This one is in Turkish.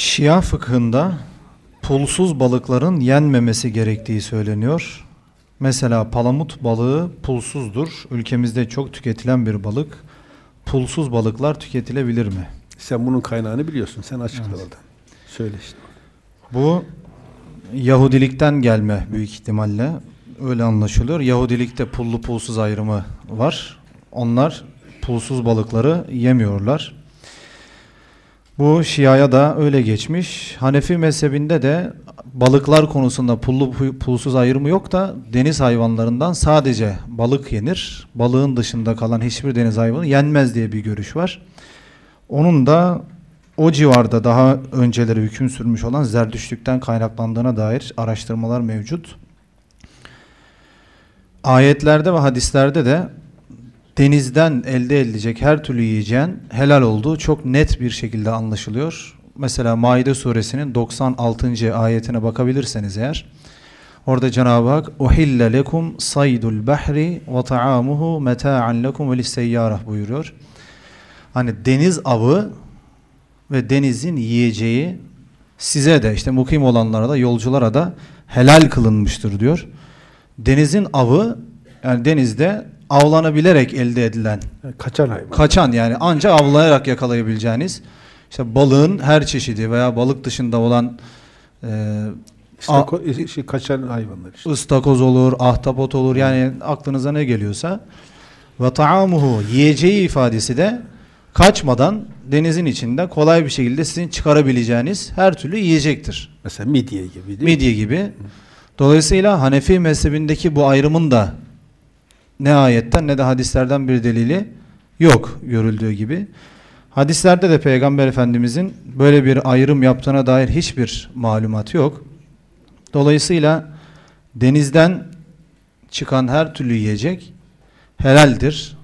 Şia fıkhında pulsuz balıkların yenmemesi gerektiği söyleniyor. Mesela palamut balığı pulsuzdur. Ülkemizde çok tüketilen bir balık. Pulsuz balıklar tüketilebilir mi? Sen bunun kaynağını biliyorsun. Sen açıkla oradan. Söyle işte. Bu Yahudilikten gelme büyük ihtimalle. Öyle anlaşılıyor. Yahudilikte pullu pulsuz ayrımı var. Onlar pulsuz balıkları yemiyorlar. Bu Şia'ya da öyle geçmiş. Hanefi mezhebinde de balıklar konusunda pullu pulsuz ayrımı yok da deniz hayvanlarından sadece balık yenir. Balığın dışında kalan hiçbir deniz hayvanı yenmez diye bir görüş var. Onun da o civarda daha önceleri hüküm sürmüş olan zerdüşlükten kaynaklandığına dair araştırmalar mevcut. Ayetlerde ve hadislerde de denizden elde edilecek her türlü yiyeceğin helal olduğu çok net bir şekilde anlaşılıyor. Mesela Maide suresinin 96. ayetine bakabilirseniz eğer orada Cenab-ı Hak uhille lekum saydul bahri ve ta'amuhu meta'an lekum ve lisseyyarah buyuruyor. Hani deniz avı ve denizin yiyeceği size de işte mukim olanlara da yolculara da helal kılınmıştır diyor. Denizin avı yani denizde avlanabilerek elde edilen Kaçan hayvan. kaçan yani ancak avlayarak yakalayabileceğiniz işte balığın her çeşidi veya balık dışında olan e, İşte A- şey, kaçan hayvanlar işte. ıstakoz olur, ahtapot olur yani aklınıza ne geliyorsa ve taamuhu yiyeceği ifadesi de kaçmadan denizin içinde kolay bir şekilde sizin çıkarabileceğiniz her türlü yiyecektir. Mesela midye gibi değil mi? Midye gibi. Dolayısıyla Hanefi mezhebindeki bu ayrımın da ne ayetten ne de hadislerden bir delili yok görüldüğü gibi. Hadislerde de Peygamber Efendimizin böyle bir ayrım yaptığına dair hiçbir malumat yok. Dolayısıyla denizden çıkan her türlü yiyecek helaldir.